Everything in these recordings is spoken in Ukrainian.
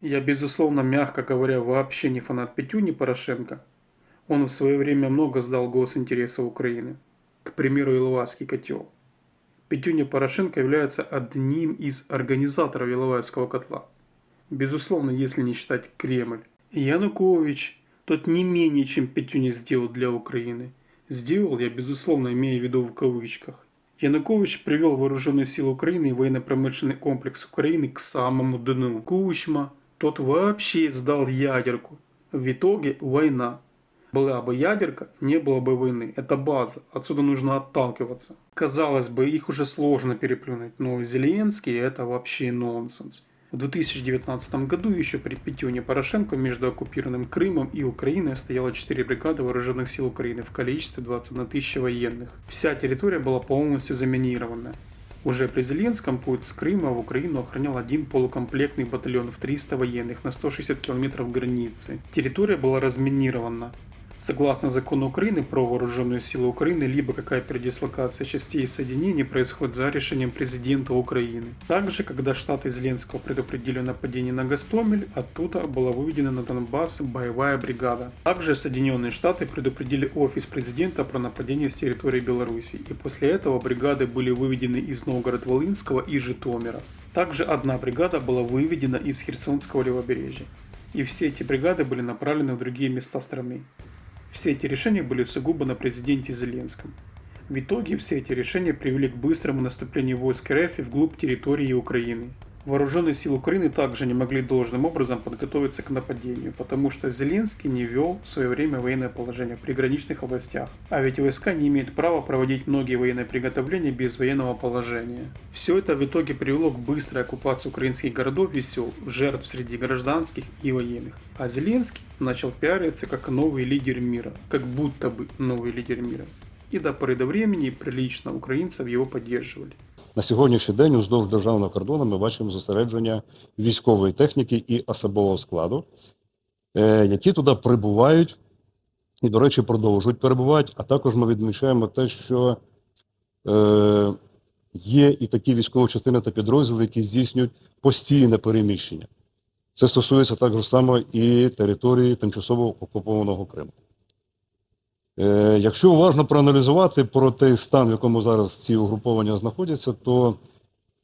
Я, безусловно, мягко говоря, вообще не фанат Петюни Порошенко. Он в свое время много сдал госинтересов Украины. К примеру, Иловайский котел. Петюня Порошенко является одним из организаторов Иловайского котла. Безусловно, если не считать Кремль. Янукович тот не менее, чем Петюня сделал для Украины. Сделал, я безусловно имею в виду в кавычках. Янукович привел вооруженные силы Украины и военно-промышленный комплекс Украины к самому дну. Кучма, тот вообще сдал ядерку. В итоге война. Была бы ядерка, не было бы войны. Это база. Отсюда нужно отталкиваться. Казалось бы, их уже сложно переплюнуть, но Зеленский это вообще нонсенс. В 2019 году еще при Петюне Порошенко между оккупированным Крымом и Украиной стояло 4 бригады вооруженных сил Украины в количестве 21 тысячи военных. Вся территория была полностью заминирована. Уже при Зеленском путь с Крыма в Украину охранял один полукомплектный батальон в 300 военных на 160 километров границы. Территория была разминирована. Согласно закону Украины про вооруженные силы Украины, либо какая передислокация частей и соединений происходит за решением президента Украины. Также, когда штаты Зеленского предупредили о нападении на Гастомель, оттуда была выведена на Донбасс боевая бригада. Также Соединенные Штаты предупредили офис президента про нападение с территории Беларуси, и после этого бригады были выведены из Новгород-Волынского и Житомира. Также одна бригада была выведена из Херсонского левобережья. И все эти бригады были направлены в другие места страны. Все эти решения были сугубо на президенте Зеленском. В итоге все эти решения привели к быстрому наступлению войск РФ вглубь территории Украины. Вооруженные силы Украины также не могли должным образом подготовиться к нападению, потому что Зеленский не вел в свое время военное положение в приграничных областях, а ведь войска не имеют права проводить многие военные приготовления без военного положения. Все это в итоге привело к быстрой оккупации украинских городов и сел, жертв среди гражданских и военных. А Зеленский начал пиариться как новый лидер мира, как будто бы новый лидер мира. И до поры до времени прилично украинцев его поддерживали. На сьогоднішній день уздовж державного кордону ми бачимо зосередження військової техніки і особового складу, е, які туди прибувають і, до речі, продовжують перебувати. А також ми відмічаємо те, що е, є і такі військові частини та підрозділи, які здійснюють постійне переміщення. Це стосується так само і території тимчасово окупованого Криму. Е, Якщо уважно проаналізувати про той стан, в якому зараз ці угруповання знаходяться, то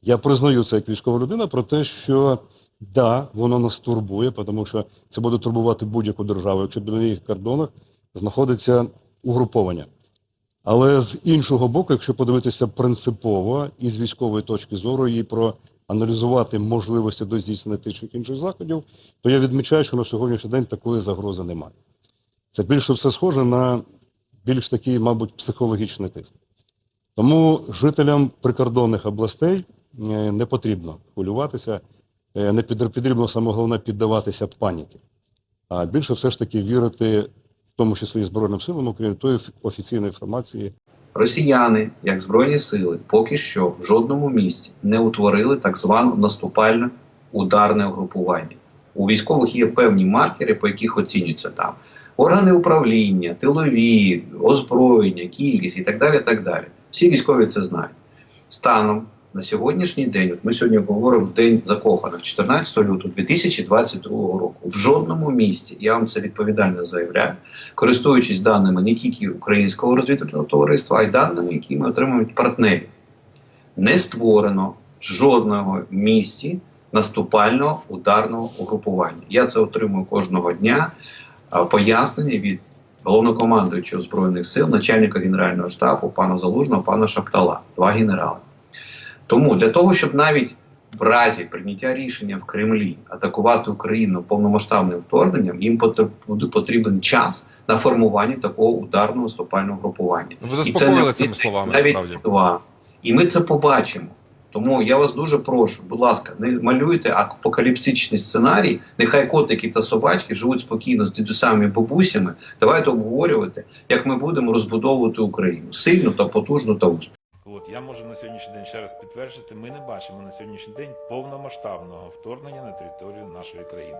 я признаю це як військова людина про те, що да, воно нас турбує, тому що це буде турбувати будь-яку державу, якщо біля їх кордонах знаходиться угруповання. Але з іншого боку, якщо подивитися принципово і з військової точки зору і проаналізувати можливості до здійснення тих чи інших заходів, то я відмічаю, що на сьогоднішній день такої загрози немає. Це більше все схоже на більш такий, мабуть, психологічний тиск. Тому жителям прикордонних областей е, не потрібно хвилюватися, е, не потрібно саме головне піддаватися паніки, а більше все ж таки вірити, в тому числі і Збройним силам України, тої офіційної інформації, Росіяни, як збройні сили, поки що в жодному місці не утворили так зване наступальне ударне угрупування. У військових є певні маркери, по яких оцінюються там органи управління, тилові, озброєння, кількість і так далі. так далі. Всі військові це знають. Станом на сьогоднішній день, от ми сьогодні говоримо в день закоханих, 14 лютого 2022 року. В жодному місці, я вам це відповідально заявляю, користуючись даними не тільки українського розвідувального товариства, а й даними, які ми отримують партнерів, не створено жодного місці наступального ударного угрупування. Я це отримую кожного дня. Пояснення від головнокомандуючого збройних сил, начальника генерального штабу, пана Залужного, пана Шаптала, два генерали. Тому для того, щоб навіть в разі прийняття рішення в Кремлі атакувати Україну повномасштабним вторгненням, їм буде потрібен час на формування такого ударного наступального групування. Ви заспокоїли цими словами, навіть два. І ми це побачимо. Тому я вас дуже прошу, будь ласка, не малюйте апокаліпсичний сценарій. Нехай котики та собачки живуть спокійно з дідусами і бабусями. Давайте обговорювати, як ми будемо розбудовувати Україну сильно та потужно та успішно. От я можу на сьогоднішній день ще раз підтвердити, ми не бачимо на сьогоднішній день повномасштабного вторгнення на територію нашої країни.